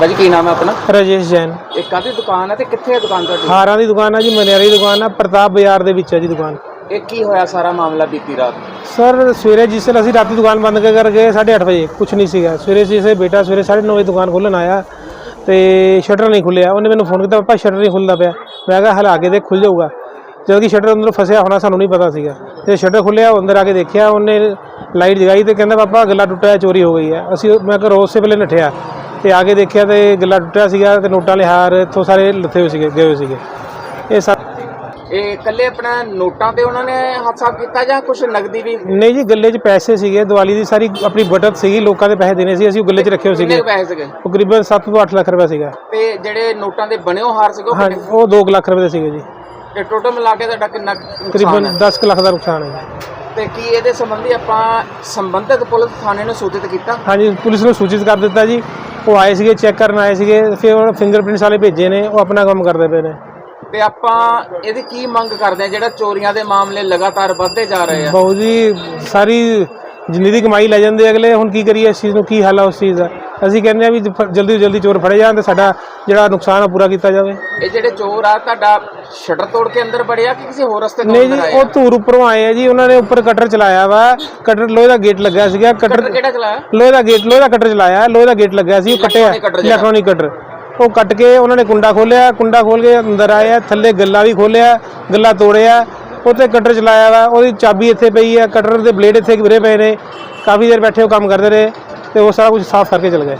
ਭਾਜੀ ਕੀ ਨਾਮ ਹੈ ਆਪਣਾ? ਰਾਜੇਸ਼ ਜੈਨ। ਇਹ ਕਾਦੀ ਦੁਕਾਨ ਹੈ ਤੇ ਕਿੱਥੇ ਹੈ ਦੁਕਾਨ ਤੁਹਾਡੀ? ਹਾਰਾਂ ਦੀ ਦੁਕਾਨ ਹੈ ਜੀ ਮਨਿਆਰੀ ਦੁਕਾਨ ਹੈ ਪ੍ਰਤਾਪ ਬਾਜ਼ਾਰ ਦੇ ਵਿੱਚ ਹੈ ਜੀ ਦੁਕਾਨ। ਇਹ ਕੀ ਹੋਇਆ ਸਾਰਾ ਮਾਮਲਾ ਬੀਤੀ ਰਾਤ? ਸਰ ਸਵੇਰੇ ਜਿਸ ਅਸੀਂ ਰਾਤੀ ਦੁਕਾਨ ਬੰਦ ਕਰ ਗਏ 8:30 ਵਜੇ ਕੁਝ ਨਹੀਂ ਸੀਗਾ। ਸਵੇਰੇ ਜਿਸੇ ਬੇਟਾ ਸਵੇਰੇ 9:30 ਵਜੇ ਦੁਕਾਨ ਖੋਲ੍ਹਣ ਆਇਆ ਤੇ ਸ਼ਟਰ ਨਹੀਂ ਖੁੱਲਿਆ। ਉਹਨੇ ਮੈਨੂੰ ਫੋਨ ਕੀਤਾ ਪਾਪਾ ਸ਼ਟਰ ਨਹੀਂ ਖੁੱਲਦਾ ਪਿਆ। ਮੈਂ ਕਿਹਾ ਹਲਾ ਕੇ ਦੇਖ ਖੁੱਲ ਜਾਊਗਾ। ਜਦ ਕਿ ਸ਼ਟਰ ਅੰਦਰ ਫਸਿਆ ਹੋਣਾ ਸਾਨੂੰ ਨਹੀਂ ਪਤਾ ਸੀਗਾ। ਤੇ ਸ਼ਟਰ ਖੁੱਲਿਆ ਅੰਦਰ ਆ ਕੇ ਦੇਖਿਆ ਉਹਨੇ ਲਾਈਟ ਜਗਾਈ ਤੇ ਕਹਿੰਦਾ ਪਾਪਾ ਗੱਲਾ ਟੁੱਟਿਆ ਚੋਰੀ ਹੋ ਗਈ ਹੈ। ਅਸੀਂ ਮੈਂ ਘਰੋਂ ਉਸੇ ਵੇਲੇ ਨੱਠਿਆ। ਤੇ ਆ ਕੇ ਦੇਖਿਆ ਤੇ ਗੱਲਾ ਟੁੱਟਿਆ ਸੀਗਾ ਤੇ ਨੋਟਾਂ ਵਾਲੇ ਹਾਰ ਇੱਥੋਂ ਸਾਰੇ ਲੱਥੇ ਹੋਏ ਸੀਗੇ ਗਏ ਹੋਏ ਸੀਗੇ। ਇਹ ਸਾ ਇਹ ਇਕੱਲੇ ਆਪਣਾ ਨੋਟਾਂ ਤੇ ਉਹਨਾਂ ਨੇ ਹੱਥ ਕੀਤਾ ਜਾਂ ਕੁਝ ਨਗਦੀ ਵੀ? ਨਹੀਂ ਜੀ ਗੱਲੇ 'ਚ ਪੈਸੇ ਸੀਗੇ ਦੀਵਾਲੀ ਦੀ ਸਾਰੀ ਆਪਣੀ ਬਚਤ ਸੀਗੀ ਲੋਕਾਂ ਦੇ ਪੈਸੇ ਦੇਣੇ ਸੀ ਅਸੀਂ ਉਹ ਗੱਲੇ 'ਚ ਰੱਖੇ ਹੋਏ ਕਿੰਨੇ ਸੀਗੇ। ਕੁ ਪੈਸੇ ਸੀਗੇ? ਤਕਰੀਬਨ 7 ਤੋਂ 8 ਲੱਖ ਰੁਪਏ ਸੀਗਾ। ਤੇ ਜਿਹੜੇ ਨੋਟਾਂ ਦੇ ਬਣਿਓ ਹਾਰ ਸੀਗੇ ਉਹ ਹਾਂ ਕਿੰਨੇ? ਉਹ 2 ਲੱਖ ਰੁਪਏ ਦੇ ਸੀਗੇ ਜੀ। ਤੇ ਟੋਟਲ ਮਿਲਾ ਕੇ ਤੁਹਾਡਾ ਕਿੰਨਾ ਨੁਕਸਾਨ ਤਕਰੀਬਨ ਹੈ? 10 ਕੁ ਲੱਖ ਦਾ ਨੁਕਸਾਨ ਹੈ ਜੀ। ਤੇ ਕੀ ਇਹਦੇ ਸੰਬੰਧੀ ਆਪਾਂ ਸੰਬੰਧਿਤ ਪੁਲਿਸ ਥਾਣੇ ਨੂੰ ਸੂਚਿਤ ਕੀਤਾ? ਹਾਂਜੀ ਪੁਲਿਸ ਨੂੰ ਸੂਚਿਤ ਕਰ ਦਿੱਤਾ ਜੀ। ਉਹ ਆਏ ਸੀਗੇ ਚੈੱਕ ਕਰਨ ਆਏ ਸੀਗੇ ਫਿਰ ਉਹਨਾਂ ਫਿੰਗਰਪ੍ਰਿੰਟਸ ਵਾਲੇ ਭੇਜੇ ਨੇ ਉਹ ਆਪਣਾ ਕੰਮ ਕਰਦੇ ਪਏ ਨੇ। ਤੇ ਆਪਾਂ ਇਹਦੀ ਕੀ ਮੰਗ ਕਰਦੇ ਆ ਜਿਹੜਾ ਚੋਰੀਆਂ ਦੇ ਮਾਮਲੇ ਲਗਾਤਾਰ ਵੱਧਦੇ ਜਾ ਰਹੇ ਆ? ਬਾਊ ਜੀ ਸਾਰੀ ਜਿੰਨੀ ਦੀ ਕਮਾਈ ਲੈ ਜਾਂਦੇ ਅਗਲੇ ਹੁਣ ਕੀ ਕਰੀਏ ਇਸ ਚੀਜ਼ ਨੂੰ ਕੀ ਹੱਲ ਆ ਉਸ ਚੀਜ਼ ਦਾ? ਅਸੀਂ ਕਹਿੰਦੇ ਆ ਵੀ ਜ- ਜਲਦੀ ਤੋਂ ਜਲਦੀ ਚੋਰ ਫੜੇ ਜਾਣ ਤੇ ਸਾਡਾ ਜਿਹੜਾ ਨੁਕਸਾਨ ਆ ਪੂਰਾ ਕੀਤਾ ਜਾਵੇ। ਇਹ ਜਿਹੜੇ ਚੋਰ ਆ ਤੁਹਾਡਾ ਸ਼ਟਰ ਤੋੜ ਕੇ ਅੰਦਰ ਵੜਿਆ ਕਿ ਕਿਸੇ ਹੋਰ ਰਸਤੇ ਤੋਂ ਨਹੀਂ ਅੰਦਰ ਜੀ ਆਏ ਉਹ ਧੂਰ ਉੱਪਰੋਂ ਆਏ ਆ ਜੀ ਉਹਨਾਂ ਨੇ ਉੱਪਰ ਕਟਰ ਚਲਾਇਆ ਵਾ। ਕਟਰ ਲੋਹੇ ਦਾ ਗੇਟ ਲੱਗਾ ਸੀਗਾ ਕਟਰ ਕਟਰ ਕਿਹੜਾ ਚਲਾਇਆ? ਲੋਹੇ ਦਾ ਗੇਟ ਲੋਹੇ ਦਾ ਕਟਰ ਚਲਾਇਆ ਲੋਹੇ ਦਾ ਗੇਟ ਲੱਗਿਆ ਸੀ ਉਹ ਕੱਟਿਆ Electronic cutter ਜਿਹੜਾ। Electronic cutter. ਉਹ ਕੱਟ ਕੇ ਉਹਨਾਂ ਨੇ ਕੁੰਡਾ ਖੋਲਿਆ ਕੁੰਡਾ ਖੋਲ ਕੇ ਅੰਦਰ ਆਇਆ ਥੱਲੇ ਗੱਲਾ ਵੀ ਖੋਲਿਆ ਗੱਲਾ ਤੋੜਿਆ ਉੱਤੇ ਕਟਰ ਚਲਾਇਆ ਵਾ ਉਹਦੀ ਚਾਬੀ ਇੱਥੇ ਪਈ ਹੈ ਕਟਰ ਦੇ ਬਲੇਡ ਇੱਥੇ ਗਿਰੇ ਪਏ ਨੇ। ਕਾਫੀ ਦੇਰ ਬੈਠੇ ਉਹ ਕੰਮ ਕਰਦੇ ਰਹੇ। ਤੇ ਉਹ ਸਾਰਾ ਕੁਝ ਸਾਫ਼ ਕਰਕੇ ਚਲ ਗਏ